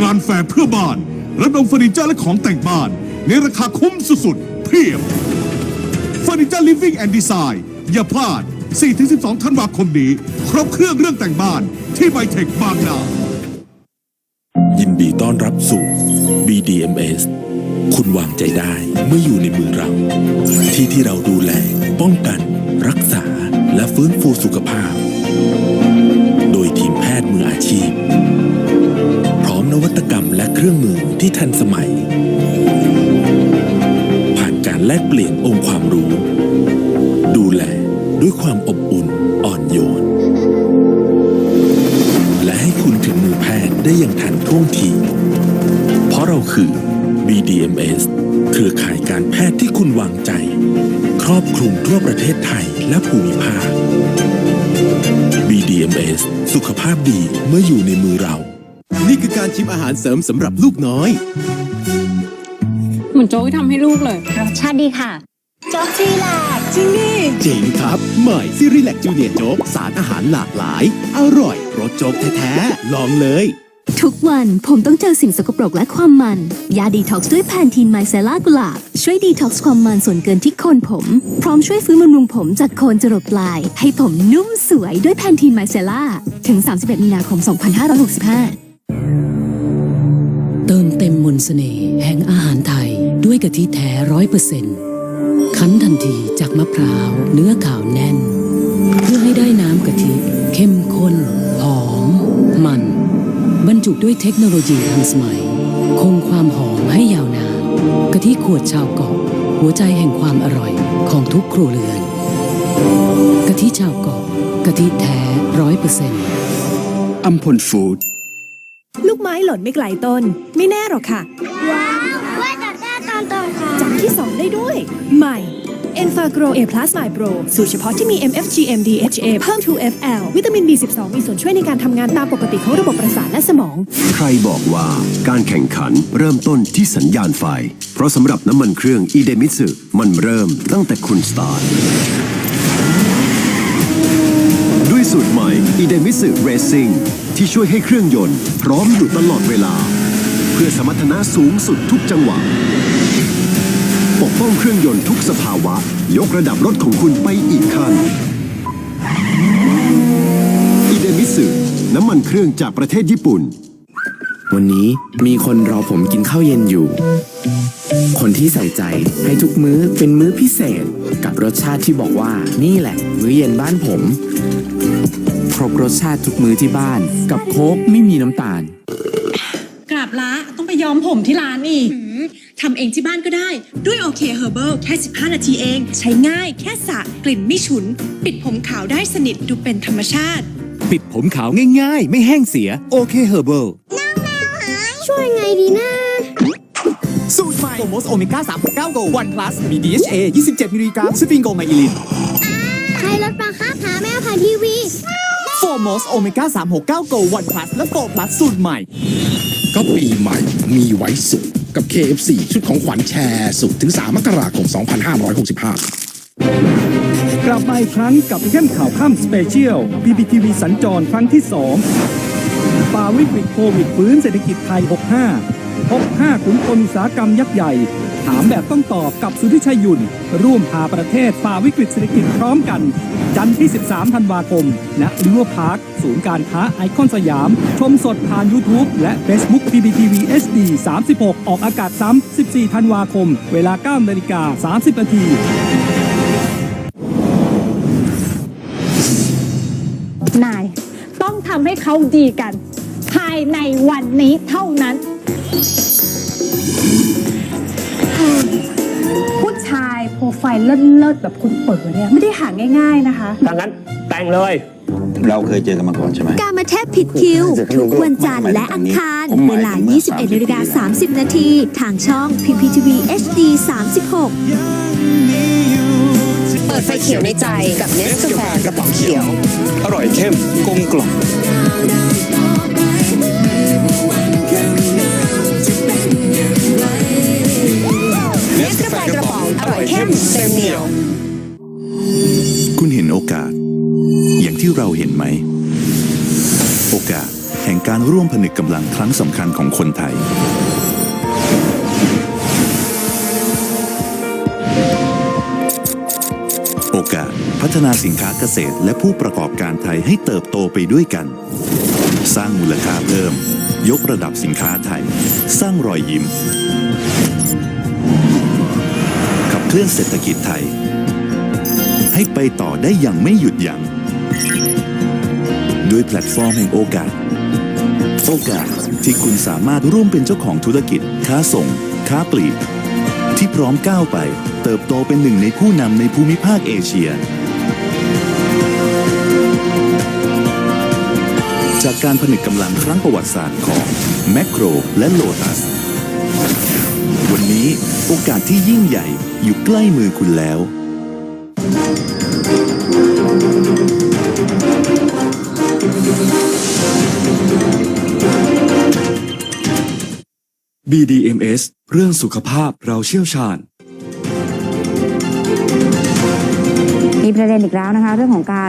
งานแฟร์เพื่อบ้านระดมเฟอร์นิเจอร์และของแต่งบ้าน ในราคาคุ้มสุดๆ เพียบเฟอร์นิเจอร์ Living and Design อย่าพลาด 4-12 ธันวาคมนี้ ครบเครื่องเรื่องแต่งบ้านที่ไบเทคบางนายินดีต้อนรับสู่ BDMS คุณวางใจได้เมื่ออยู่ในมือเรา ที่ที่เราดูแล ป้องกัน รักษาและฟื้นฟูสุขภาพ เครื่องมือที่ทันสมัย ผ่านการแลกเปลี่ยนองค์ความรู้ ดูแลด้วยความอบอุ่นอ่อนโยน และให้คุณถึงมือแพทย์ได้อย่างทันท่วงที เพราะเราคือ BDMS เครือข่ายการแพทย์ที่คุณวางใจ ครอบคลุมทั่วประเทศไทยและภูมิภาค BDMS สุขภาพดีเมื่ออยู่ในมือเรา นี่คือการชิมอาหารเสริมสำหรับลูกน้อย เหมือนโจ๊กที่ทำให้ลูกเลย รสชาติดีค่ะ โจ๊กซีแลกจริงดิเจ๋งครับ ใหม่ซีรีแลกจูเนียร์โจ๊กสารอาหารหลากหลาย อร่อยรสโจ๊กแท้ๆ ลองเลย ทุกวันผมต้องเจอสิ่งสกปรกและความมัน ยาดีท็อกซ์ด้วยแพนทีนไมเซล่ากุหลาบช่วยดีท็อกซ์ความมันส่วนเกินที่โคนผม พร้อมช่วยฟื้นบำรุงผมจากโคนจรดปลาย ให้ผมนุ่มสวยด้วยแพนทีนไมเซล่าถึง 31 มีนาคม 2565เต์เสน่ห์แห่งอาหารไทยด้วยกะทิแท้ร้อยเปอร์เซ็นต์คั้นทันทีจากมะพร้าวเนื้อขาวแน่น เพื่อให้ได้น้ำกะทิ เข้มข้น หอม มัน บรรจุด้วยเทคโนโลยีทันสมัย คงความหอมให้ยาวนานกะทิขวดชาวเกาะ หัวใจแห่งความอร่อยของทุกครัวเรือนกะทิชาวเกาะกะทิแท้ร้อยเปอร์เซ็นต์อัมพลฟู้ด ม้หล่นไม่ไกลต้น ไม่แน่หรอกค่ะ ว้าวว่าจัดได้ตอนต่อค่ะจับที่ 2 ได้ด้วย ใหม่ e n f a g r o A Plus My Pro สูตรเฉพาะที่มี MFGM DHA เพิ่ม 2FL วิตามิน B12 มีส่วนช่วยในการทำงานตามปกติของระบบประสาทและสมอง ใครบอกว่าการแข่งขันเริ่มต้นที่สัญญาณไฟ เพราะสำหรับน้ำมันเครื่องอีเดมิสึมันเริ่มตั้งแต่คุณสตาร์ทด้วย สูตรใหม่อีเดมิสึเรซิ่งที่ช่วยให้เครื่องยนต์ พร้อมอยู่ตลอดเวลา เพื่อสมรรถนะสูงสุดทุกจังหวะ ปกป้องเครื่องยนต์ทุกสภาวะ ยกระดับรถของคุณไปอีกขั้นอีเดมิสึน้ำมันเครื่องจากประเทศญี่ปุ่น วันนี้มีคนรอผมกินข้าวเย็นอยู่ คนที่ใส่ใจให้ทุกมื้อเป็นมื้อพิเศษ กับรสชาติที่บอกว่านี่แหละ มื้อเย็นบ้านผม ครบรสชาติทุกมื้อที่บ้าน กับโค้กไม่มีน้ำตาล กราบละต้องไปย้อมผมที่ร้านอีก ทำเองที่บ้านก็ได้ ด้วยโอเคเฮอร์เบิลแค่ 15 นาทีเอง ใช้ง่ายแค่สระกลิ่นไม่ฉุน ปิดผมขาวได้สนิทดูเป็นธรรมชาติ ปิดผมขาวง่ายๆ ไม่แห้งเสียโอเคเฮอร์เบิลช่วยไงดีนะสูตรใหม่โอโมสโอเมก้า369โกวันพลัสมี DHA 27มิลลิกรัมสฟิงโกไมอิลินใครรถบังคับหาแมวผ่านทีวี โฟมอสโอเมก้า369โกวันพลัสและโฟพลัสสูตรใหม่ ก็ปีใหม่มีไว้สุดกับ KFC ชุดของขวัญแชร์สุดถึง 3 มกราคม 2565 กลับมาอีกครั้งกับเข้มข่าวข้ามสเปเชียล PPTV สัญจรครั้งที่ 2 ป่าวิกฤตโควิดฟื้นเศรษฐกิจไทย 65 65ขุนพลอุตสาหกรรมยักษ์ใหญ่ ถามแบบต้องตอบกับสุทธิชัยยุน ร่วมพาประเทศฝ่าวิกฤตเศรษฐกิจพร้อมกัน จันทร์ที่ 13 ธันวาคมณริเวอร์พาร์ค ศูนย์การค้าไอคอนสยาม ชมสดผ่าน YouTube และ Facebook PPTV HD 36 ออกอากาศซ้ำ 14 ธันวาคม เวลา 9 นาฬิกา 30 นาทีนาย ต้องทำให้เขาดีกัน ภายในวันนี้เท่านั้น โปรไฟล์เลิศๆแบบคุณเปิดเนี่ยไม่ได้หาง่าย ๆนะคะ ดังนั้นแต่งเลย เราเคยเจอกันมาก่อนใช่ไหม การมาเทพผิดคิว ทุกวันจันทร์และอังคาร เวลา 21นาฬิกา30 นาที ทางช่อง PPTV HD 36 เปิดไฟเขียวในใจกับเนสกาแฟกระป๋องเขียว อร่อยเข้มกลมกล่อม เข้มเต็มเหนียว คุณเห็นโอกาส อย่างที่เราเห็นไหม โอกาสแห่งการร่วมผนึกกำลังครั้งสำคัญของคนไทย โอกาสพัฒนาสินค้าเกษตรและผู้ประกอบการไทยให้เติบโตไปด้วยกัน สร้างมูลค่าเพิ่ม ยกระดับสินค้าไทย สร้างรอยยิ้ม เคลื่อนเศรษฐกิจไทย ให้ไปต่อได้อย่างไม่หยุดยัง้งด้วยแพลตฟอร์มแห่งโอกาส โอกาสที่คุณสามารถร่วมเป็นเจ้าของธุรกิจ ค้าส่ง ค้าปลีก ที่พร้อมก้าวไป เติบโตเป็นหนึ่งในผู้นำในภูมิภาคเอเชีย จากการผนึกกำลังครั้งประวัติศาสตร์ของแมคโครและโลตัส โอกาสที่ยิ่งใหญ่อยู่ใกล้มือคุณแล้ว BDMS เรื่องสุขภาพเราเชี่ยวชาญ มีประเด็นอีกแล้วนะคะ เรื่องของการ